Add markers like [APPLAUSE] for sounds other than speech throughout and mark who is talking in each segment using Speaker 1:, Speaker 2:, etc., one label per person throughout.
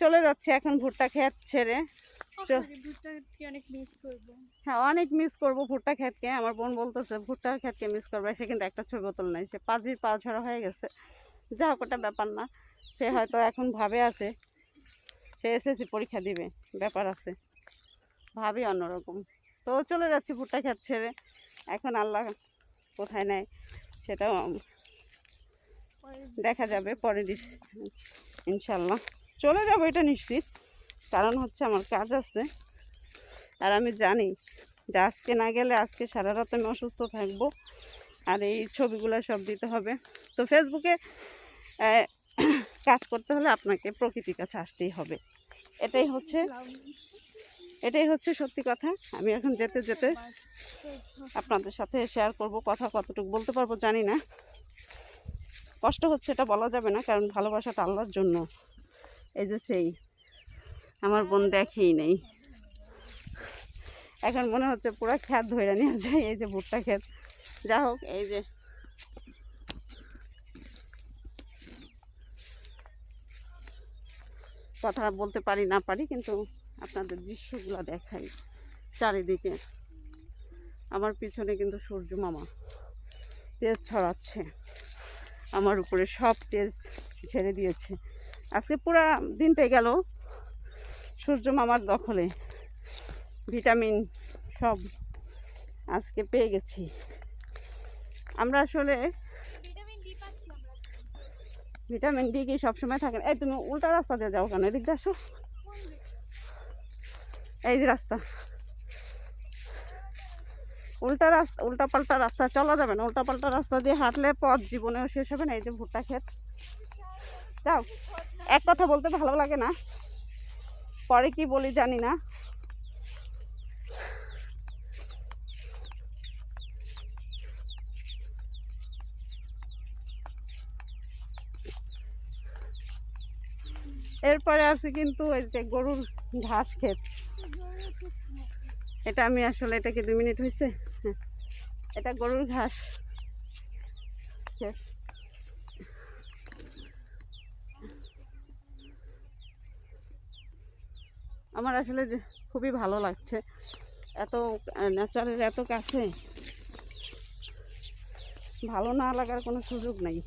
Speaker 1: চলে যাচ্ছে এখন ভুট্টা ক্ষেত ছেড়ে।
Speaker 2: করব।
Speaker 1: হ্যাঁ অনেক মিস করব ভুট্টা ক্ষেতকে। আমার বোন বলতেছে ভুট্টার ক্ষেতকে মিস করবে। সে কিন্তু একটা ছবি বোতল নাই। সে পাঁচির পা ঝরা হয়ে গেছে। যা হোক ওটা ব্যাপার না। সে হয়তো এখন ভাবে আছে। সে এসএসসি পরীক্ষা দিবে। ব্যাপার আছে। ভাবি অন্যরকম। তো চলে যাচ্ছি ভুট্টা ক্ষেত ছেড়ে। এখন আল্লাহ কোথায় নেয় সেটাও দেখা যাবে পরে ডিস- ইনশাল্লাহ। চলে যাব, এটা নিশ্চিত। কারণ হচ্ছে আমার কাজ আছে। আর আমি জানি যে আজকে না গেলে আজকে সারা রাত আমি অসুস্থ থাকব। আর এই ছবিগুলো সব দিতে হবে। তো ফেসবুকে কাজ করতে হলে আপনাকে প্রকৃতির কাছে আসতেই হবে। এটাই হচ্ছে এটাই হচ্ছে সত্যি কথা। আমি এখন যেতে যেতে আপনাদের সাথে শেয়ার করব, কথা কতটুকু বলতে পারব জানি না। কষ্ট হচ্ছে এটা বলা যাবে না, কারণ ভালোবাসাটা আল্লাহর জন্য। এই যে সেই। আমার বোন দেখেই নেই। এখন মনে হচ্ছে পুরো খ্যাত ধরে নিয়ে যায়, এই যে ভুট্টা ক্ষেত যা হোক, এই যে। কথা বলতে পারি, না পারি, কিন্তু আপনাদের দৃশ্যগুলো দেখাই চারিদিকে। আমার পিছনে কিন্তু সূর্য মামা তেজ ছড়াচ্ছে। আমার উপরে সব তেজ ছেড়ে দিয়েছে। আজকে পুরা দিনটাই গেল সূর্য মামার দখলে। ভিটামিন সব আজকে পেয়ে গেছি। আমরা আসলে
Speaker 2: ভিটামিন ডি
Speaker 1: কি সবসময় থাকে? এই তুমি উল্টা রাস্তা দিয়ে যাও কেন? এদিক দিয়ে আসো। এই যে রাস্তা। উল্টা রাস্তা উল্টা পাল্টা রাস্তা, চলা যাবে না। উল্টা পাল্টা রাস্তা দিয়ে হাঁটলে পথ জীবনেও শেষ হবে না। এই যে ভুট্টা ক্ষেত। যাও, এক কথা বলতে ভালো লাগে না। পরে কি বলি জানি না। এরপরে আছে কিন্তু ওই যে গরুর ঘাস ক্ষেত। এটা আমি আসলে, এটা কি দু মিনিট হয়েছে হ্যাঁ এটা গরুর ঘাস। ক্ষেত আমার আসলে খুবই ভালো লাগছে। এত নেচারের এত কাছে। ভালো না লাগার কোনো সুযোগ নেই।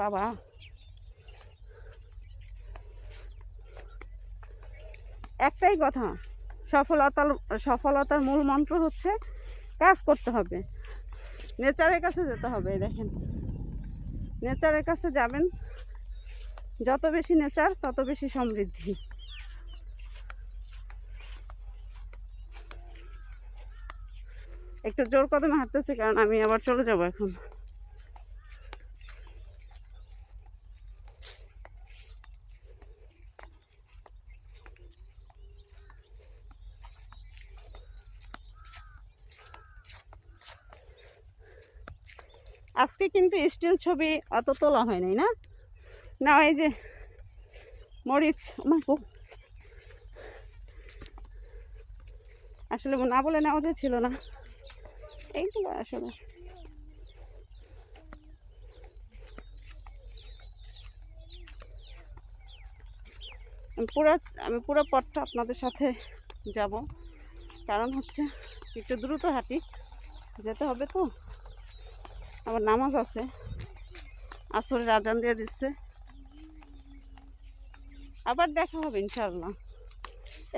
Speaker 1: বাবা। একটাই কথা, সফলতার সফলতার মূল মন্ত্র হচ্ছে কাজ করতে হবে। নেচারের কাছে যেতে হবে দেখেন। নেচারের কাছে যাবেন, যত বেশি নেচার, তত বেশি সমৃদ্ধি। একটু জোর কদমে হাঁটতেছি, কারণ আমি আবার চলে যাব এখন। আজকে কিন্তু স্টিল ছবি অত তোলা হয় নাই, না? না, এই যে মরিচ আসলে না বলে নেওয়া যে ছিল না। এইগুলো আসলে পুরো, আমি পুরো পথটা আপনাদের সাথে যাব। কারণ হচ্ছে একটু দ্রুত হাঁটি, যেতে হবে তো। আবার নামাজ আছে। আসরের আজান দিয়ে দিচ্ছে। আবার দেখা হবে ইনশাল্লাহ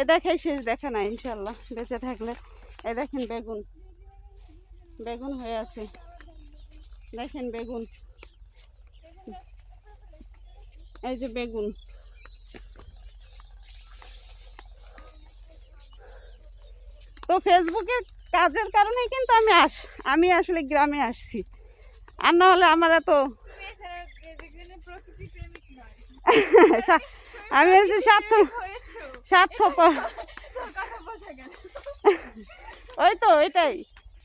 Speaker 1: এ দেখাই শেষ দেখা না ইনশাল্লাহ বেঁচে থাকলে। এ দেখেন বেগুন। বেগুন হয়ে আছে। দেখেন বেগুন। এই যে বেগুন। তো ফেসবুকের কাজের কারণেই কিন্তু আমি আস, আমি আসলে গ্রামে আসছি। আর না হলে আমার এত [LAUGHS] আমি হচ্ছে স্বার্থ স্বার্থপর ওই তো এটাই।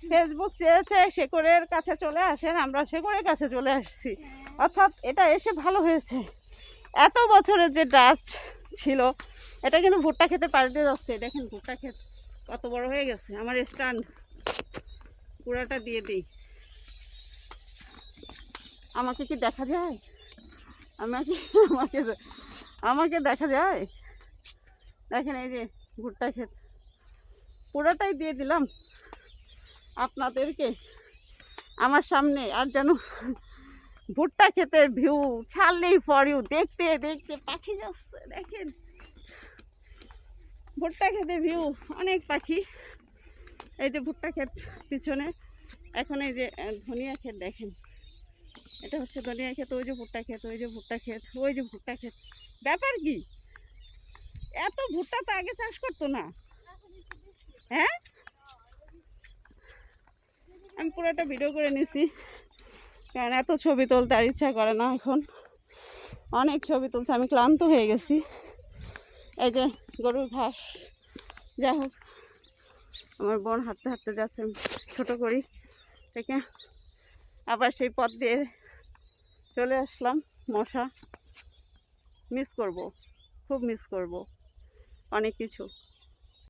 Speaker 1: ফেসবুক চেয়েছে, শেকড়ের কাছে চলে আসেন, আমরা শেকড়ের কাছে চলে আসছি। অর্থাৎ এটা এসে ভালো হয়েছে। এত বছরের যে ডাস্ট ছিল, এটা কিন্তু ভুট্টা খেতে পাল্টে যাচ্ছে। দেখেন ভুট্টা ক্ষেত কত বড় হয়ে গেছে। আমার স্ট্যান্ড পুরাটা দিয়ে দিই। আমাকে কি দেখা যায়? আমাকে আমাকে আমাকে দেখা যায়? দেখেন এই যে ভুট্টা ক্ষেত। পুরোটাই দিয়ে দিলাম আপনাদেরকে। আমার সামনে আর যেন ভুট্টা ক্ষেতের ভিউ ছাড়লেই ফর ইউ দেখতে দেখতে পাখি যাচ্ছে, দেখেন। ভুট্টা খেতে ভিউ অনেক পাখি। এই যে ভুট্টা ক্ষেত পিছনে। এখন এই যে ধনিয়া ক্ষেত দেখেন। এটা হচ্ছে ধনিয়া ক্ষেত, ওই যে ভুট্টা ক্ষেত, ওই যে ভুট্টা ক্ষেত, ওই যে ভুট্টা ক্ষেত। ব্যাপার কি? এত ভুট্টা তো আগে চাষ করতো না। হ্যাঁ? আমি পুরোটা ভিডিও করে নিছি। কারণ এত ছবি তুলতে আর ইচ্ছা করে না এখন। অনেক ছবি তুলছে, আমি ক্লান্ত হয়ে গেছি। এই যে গরুর ঘাস। যাই হোক, আমার বোন হাঁটতে হাঁটতে যাচ্ছে, ছোটো করি। থেকে আবার সেই পথ দিয়ে চলে আসলাম মশা মিস করব খুব মিস করব অনেক কিছু।